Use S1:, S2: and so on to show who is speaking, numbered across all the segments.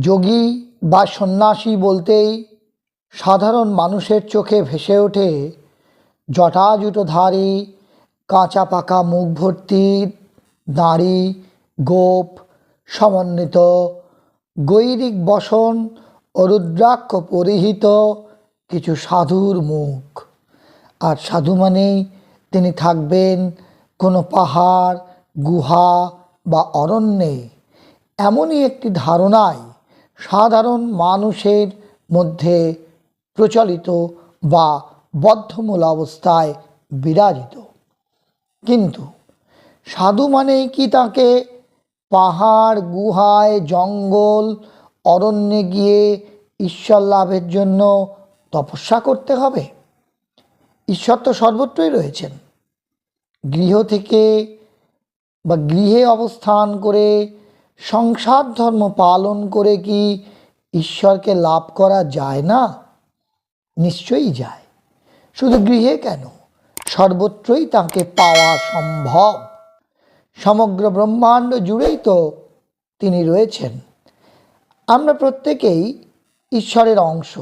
S1: যোগী বা সন্ন্যাসী বলতেই সাধারণ মানুষের চোখে ভেসে ওঠে জটাজুটোধারী কাঁচা পাকা মুখ ভর্তি দাঁড়ি গোপ, সমন্বিত, গৈরিক বসন ও রুদ্রাক্ষ পরিহিত কিছু সাধুর মুখ। আর সাধু মানেই তিনি থাকবেন কোনো পাহাড়, গুহা বা অরণ্যে। এমনই একটি ধারণায় সাধারণ মানুষের মধ্যে প্রচলিত বা বদ্ধমূল অবস্থায় বিরাজিত। কিন্তু সাধু মানেই কি তাকে পাহাড়, গুহায়, জঙ্গল, অরণ্যে গিয়ে ঈশ্বর লাভের জন্য তপস্যা করতে হবে? ঈশ্বর তো সর্বত্রই রয়েছেন। গৃহ থেকে বা গৃহে অবস্থান করে সংসার ধর্ম পালন করে কি ঈশ্বরকে লাভ করা যায় না? নিশ্চয়ই যায়। শুধু গৃহে কেন? সর্বত্রই তাকে পাওয়া সম্ভব। সমগ্র ব্রহ্মাণ্ড জুড়েই তো তিনি রয়েছেন। আমরা প্রত্যেকেই ঈশ্বরের অংশ।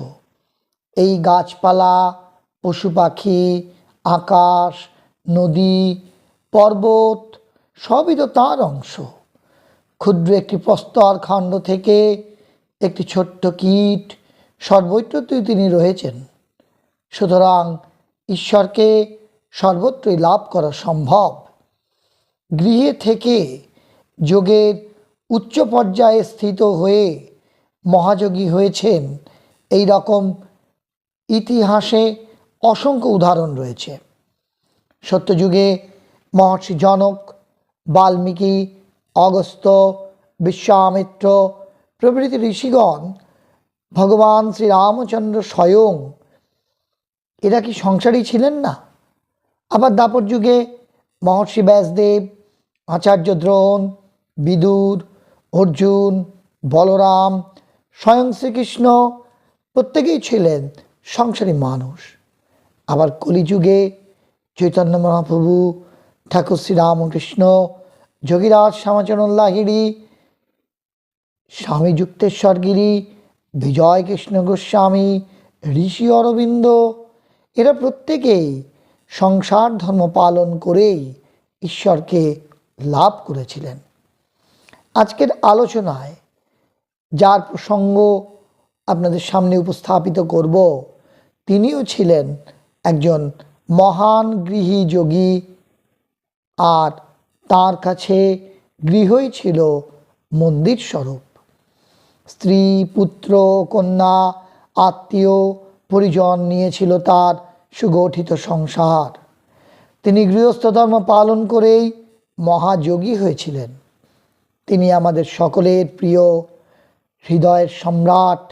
S1: এই গাছপালা, পশু পাখি, আকাশ, নদী, পর্বত, সবই তো তাঁর অংশ। ক্ষুদ্র একটি প্রস্তর খণ্ড থেকে একটি ছোট্ট কীট সর্বত্রই তিনি রয়েছেন। সুতরাং ঈশ্বরকে সর্বত্রই লাভ করা সম্ভব। গৃহে থেকে যোগের উচ্চ পর্যায়ে স্থিত হয়ে মহাযোগী হয়েছেন। এই রকম ইতিহাসে অসংখ্য উদাহরণ রয়েছে। সত্যযুগে মহর্ষি জনক, বাল্মীকি অগস্ত্য বিশ্বামিত্র, প্রভৃতি ঋষিগণ, ভগবান শ্রীরামচন্দ্র স্বয়ং, এরা কি সংসারী ছিলেন না? আবার দাপর যুগে মহর্ষি ব্যাসদেব, আচার্য দ্রোণ, বিদুর, অর্জুন, বলরাম, স্বয়ং শ্রীকৃষ্ণ প্রত্যেকেই ছিলেন সংসারী মানুষ। আবার কলিযুগে চৈতন্য মহাপ্রভু, ঠাকুর শ্রীরামকৃষ্ণ যোগীরাজ শ্যামাচরণ লাহিড়ি স্বামী যুক্তেশ্বর গিরি বিজয় কৃষ্ণ গোস্বামী, ঋষি অরবিন্দ, এরা প্রত্যেকেই সংসার ধর্ম পালন করেই ঈশ্বরকে লাভ করেছিলেন। আজকের আলোচনায় যার প্রসঙ্গ আপনাদের সামনে উপস্থাপিত করব, তিনিও ছিলেন একজন মহান গৃহী যোগী আর তার কাছে গৃহই ছিল মন্দির স্বরূপ। স্ত্রী, পুত্র, কন্যা, আত্মীয়, পরিজন নিয়েছিল তার সুগঠিত সংসার। তিনি গৃহস্থ ধর্ম পালন করেই মহাযোগী হয়েছিলেন। তিনি আমাদের সকলের প্রিয় হৃদয়ের সম্রাট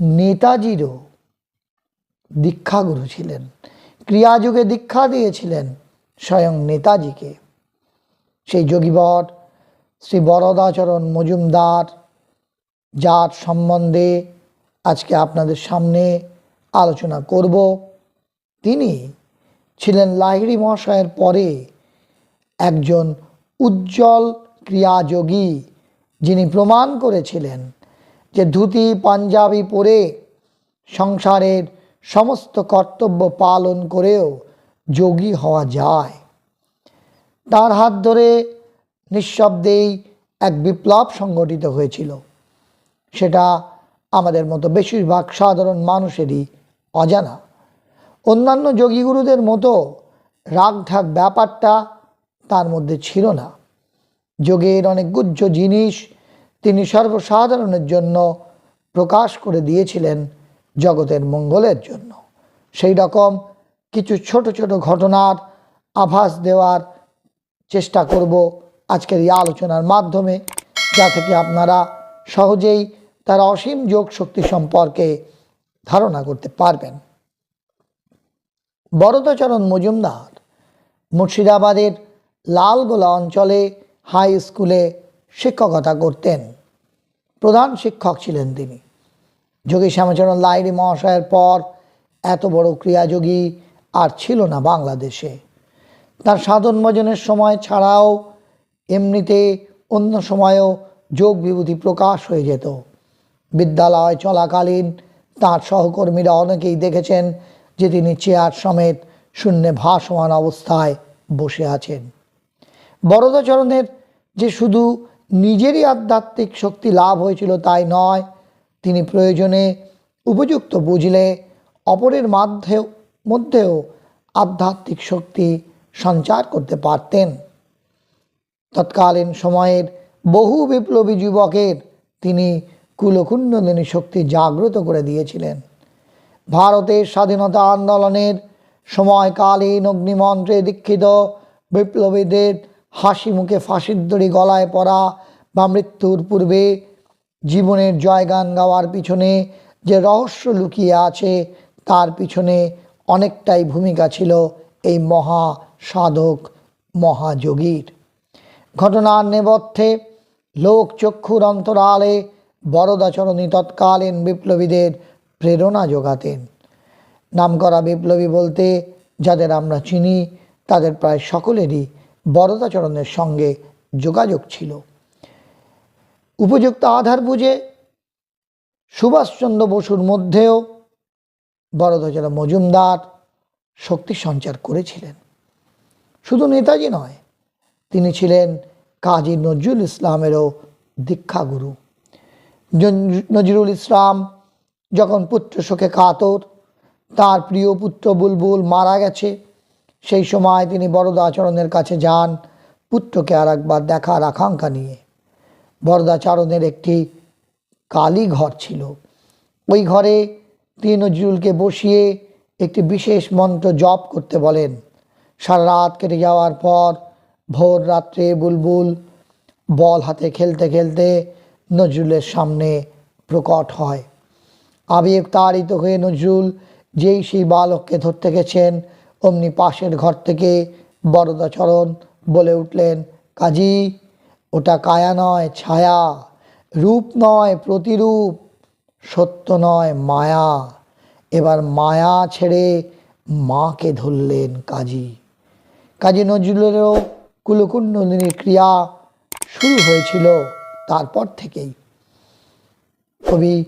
S1: নেতাজিরও দীক্ষাগুরু ছিলেন। ক্রিয়াযুগে দীক্ষা দিয়েছিলেন। স্বয়ং নেতাজিকে। সেই যোগীবর শ্রী বরদাচরণ মজুমদার, যার সম্বন্ধে আজকে আপনাদের সামনে আলোচনা করব। তিনি ছিলেন লাহিড়ি মহাশয়ের পরে একজন উজ্জ্বল ক্রিয়াযোগী, যিনি প্রমাণ করেছিলেন যে ধুতি, পাঞ্জাবি পরে সংসারের সমস্ত কর্তব্য পালন করেও যোগী হওয়া যায়। তার হাত ধরে নিঃশব্দেই এক বিপ্লব সংগঠিত হয়েছিল। সেটা আমাদের মতো বেশিরভাগ সাধারণ মানুষেরই অজানা। অন্যান্য যোগীগুরুদের মতো রাগঢাক ব্যাপারটা তার মধ্যে ছিল না। যোগের অনেক গুহ্য জিনিস তিনি সর্বসাধারণের জন্য প্রকাশ করে দিয়েছিলেন জগতের মঙ্গলের জন্য। সেই রকম কিছু ছোট ছোট ঘটনার আভাস দেওয়ার চেষ্টা করব আজকের এই আলোচনার মাধ্যমে, যা থেকে আপনারা সহজেই তার অসীম যোগ শক্তি সম্পর্কে ধারণা করতে পারবেন। বরদাচরণ মজুমদার মুর্শিদাবাদের লালগোলা অঞ্চলে হাই স্কুলে শিক্ষকতা করতেন। প্রধান শিক্ষক ছিলেন তিনি। যোগী শ্যামাচরণ লাহিড়ী মহাশয়ের পর এত বড় ক্রিয়াযোগী আর ছিল না বাংলাদেশে। তার সাধন ভজনের সময় ছাড়াও এমনিতে অন্য সময়ও যোগ বিভূতি প্রকাশ হয়ে যেত। বিদ্যালয় চলাকালীন তার সহকর্মীরা অনেকেই দেখেছেন যে তিনি চেয়ার সমেত শূন্যে ভাসমান অবস্থায় বসে আছেন। বরদাচরণের যে শুধু নিজেরই আধ্যাত্মিক শক্তি লাভ হয়েছিল তাই নয়, তিনি প্রয়োজনে উপযুক্ত বুঝলে অপরের মাধ্যেও মধ্যেও আধ্যাত্মিক শক্তি সঞ্চার করতে পারতেন। তৎকালীন সময়ের বহু বিপ্লবী যুবকের তিনি কুলকুণ্ডলিনী শক্তি জাগ্রত করে দিয়েছিলেন। ভারতের স্বাধীনতা আন্দোলনের সময়কালীন অগ্নিমন্ত্রে দীক্ষিত বিপ্লবীদের হাসি মুখে ফাঁসির দড়ি গলায় পড়া বা মৃত্যুর পূর্বে জীবনের জয়গান গাওয়ার পিছনে যে রহস্য লুকিয়ে আছে, তার পিছনে অনেকটাই ভূমিকা ছিল এই মহা সাধক মহাযোগীর। ঘটনার নেপথ্যে লোকচক্ষুর অন্তরালে বরদাচরণী তৎকালীন বিপ্লবীদের প্রেরণা যোগাতেন। নামকরা বিপ্লবী বলতে, যাদের আমরা চিনি, তাদের প্রায় সকলেরই বরদাচরণের সঙ্গে যোগাযোগ ছিল। উপযুক্ত আধার বুঝে সুভাষচন্দ্র বসুর মধ্যেও বরদাচরণ মজুমদার, শক্তি সঞ্চার করেছিলেন। শুধু নেতাজি নয়, তিনি ছিলেন কাজী নজরুল ইসলামেরও দীক্ষাগুরু। নজরুল ইসলাম যখন পুত্র শোকে কাতর, তার প্রিয় পুত্র বুলবুল মারা গেছে। সেই সময় তিনি বরদাচরণের কাছে যান, পুত্রকে আর একবার দেখার আকাঙ্ক্ষা নিয়ে। বরদাচরণের একটি কালী ঘর ছিল। ওই ঘরে তিনি নজরুলকে বসিয়ে একটি বিশেষ মন্ত্র জপ করতে বলেন। সারা রাত কেটে যাওয়ার পর ভোর রাত্রে বুলবুল বল হাতে খেলতে খেলতে নজরুলের সামনে প্রকট হয়। আবেগ তাড়িত হয়ে নজরুল যেই সেই বালককে ধরতে গেছেন, অমনি পাশের ঘর থেকে বরদাচরণ বলে উঠলেন, কাজী, ওটা কায়া নয়, ছায়া। রূপ নয়, প্রতিরূপ। সত্য নয়, মায়া। এবার মায়া ছেড়ে মাকে ধরলেন কাজী। কাজী নজরুলেরও কুলকুণ্ডলিনীর ক্রিয়া শুরু হয়েছিল তারপর থেকেই। কবি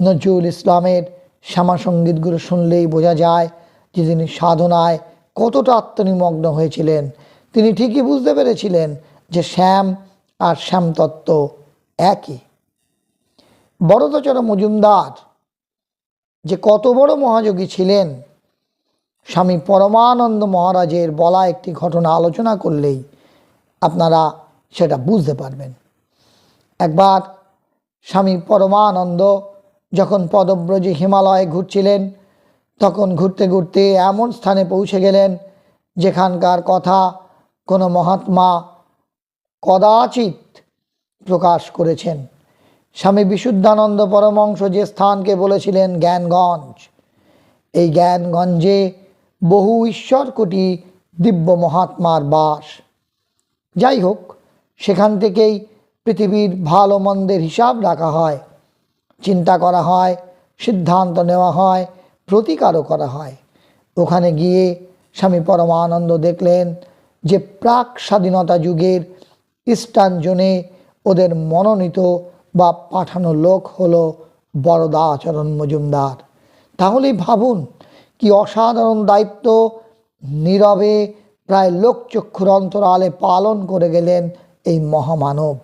S1: নজরুল ইসলামের শ্যামা সঙ্গীতগুলো শুনলেই বোঝা যায় যে তিনি সাধনায় কতটা আত্মনিমগ্ন হয়েছিলেন। তিনি ঠিকই বুঝতে পেরেছিলেন যে শ্যাম আর শ্যামতত্ত্ব একই। বরদচরণ মজুমদার, যে কত বড় মহাযোগী ছিলেন। স্বামী পরমানন্দ মহারাজের বলা একটি ঘটনা আলোচনা করলেই আপনারা সেটা বুঝতে পারবেন। একবার স্বামী পরমানন্দ যখন পদব্রজে হিমালয়ে ঘুরছিলেন, তখন ঘুরতে ঘুরতে এমন স্থানে পৌঁছে গেলেন, যেখানকার কথা কোনো মহাত্মা কদাচিৎ প্রকাশ করেছেন। স্বামী বিশুদ্ধানন্দ পরমংশ যে স্থানকে বলেছিলেন জ্ঞানগঞ্জ, এই জ্ঞানগঞ্জে বহু ঈশ্বর কোটি দিব্য মহাত্মার বাস। যাই হোক, সেখান থেকেই পৃথিবীর ভালো মন্দের হিসাব রাখা হয়, চিন্তা করা হয়, সিদ্ধান্ত নেওয়া হয়, প্রতিকারও করা হয়। ওখানে গিয়ে স্বামী পরমানন্দ দেখলেন যে প্রাক স্বাধীনতা যুগের ইস্টার্ন জোনে ওদের মনোনীত বা পাঠানো লোক হলো বরদা আচরণ মজুমদার। তাহলেই ভাবুন কি অসাধারণ দায়িত্ব নীরবে প্রায় লোকচক্ষুর অন্তরালে পালন করে গেলেন এই মহামানব।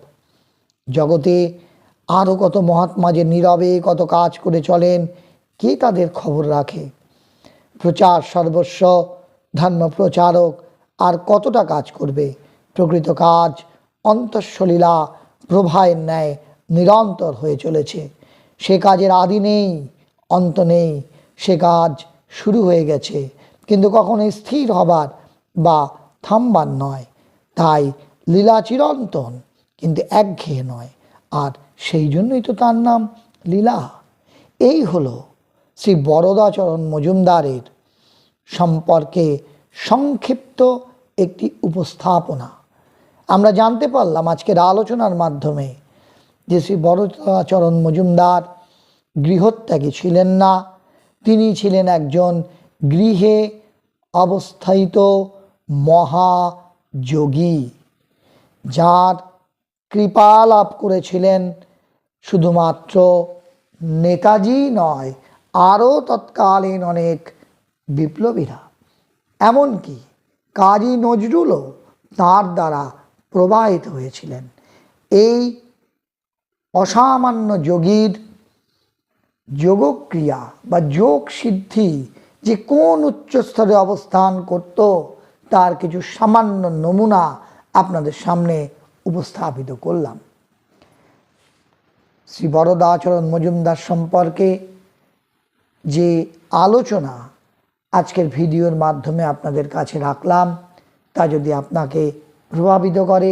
S1: জগতে আরও কত মহাত্মা যে নীরবে কত কাজ করে চলেন, কে তাদের খবর রাখে? প্রচার সর্বস্ব, ধর্ম প্রচারক, আর কতটা কাজ করবে? প্রকৃত কাজ, অন্তঃসলীলা, প্রভায়ের ন্যায় নিরন্তর হয়ে চলেছে। সে কাজের আদি নেই, অন্ত নেই, সে কাজ শুরু হয়ে গেছে। কিন্তু কখনো স্থির হবার বা থামবার নয়। তাই লীলা চিরন্তন, কিন্তু একঘেয়ে নয়। আর সেই জন্যই তো তার নাম লীলা। এই হলো শ্রী বরদাচরণ মজুমদারের সম্পর্কে সংক্ষিপ্ত একটি উপস্থাপনা। আমরা জানতে পারলাম আজকের আলোচনার মাধ্যমে যে শ্রী বরদাচরণ মজুমদার গৃহত্যাগী ছিলেন না, তিনি ছিলেন একজন গৃহে অবস্থায়িত মহাযোগী, যার কৃপা লাভ করেছিলেন শুধুমাত্র নেতাজি নয়, আরও তৎকালীন অনেক বিপ্লবীরা। এমনকি কাজী নজরুলও তার দ্বারা প্রবাহিত হয়েছিলেন। এই অসামান্য যোগীর যোগক্রিয়া বা যোগ সিদ্ধি যে কোন উচ্চস্তরে অবস্থান করত, তার কিছু সামান্য নমুনা আপনাদের সামনে উপস্থাপিত করলাম। শ্রী বরদাচরণ মজুমদার সম্পর্কে যে আলোচনা আজকের ভিডিওর মাধ্যমে আপনাদের কাছে রাখলাম, তা যদি আপনাকে প্রভাবিত করে,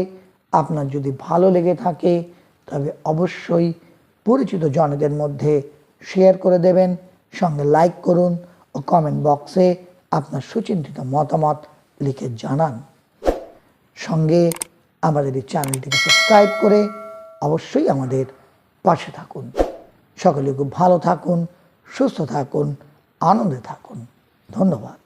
S1: আপনার যদি ভালো লেগে থাকে তবে অবশ্যই পরিচিত জনদের মধ্যে শেয়ার করে দেবেন, সঙ্গে লাইক করুন ও কমেন্ট বক্সে আপনার সুচিন্তিত মতামত লিখে জানান। সঙ্গে আমাদের এই চ্যানেলটিকে সাবস্ক্রাইব করে অবশ্যই আমাদের পাশে থাকুন। সকলে খুব ভালো থাকুন, সুস্থ থাকুন, আনন্দে থাকুন। ধন্যবাদ।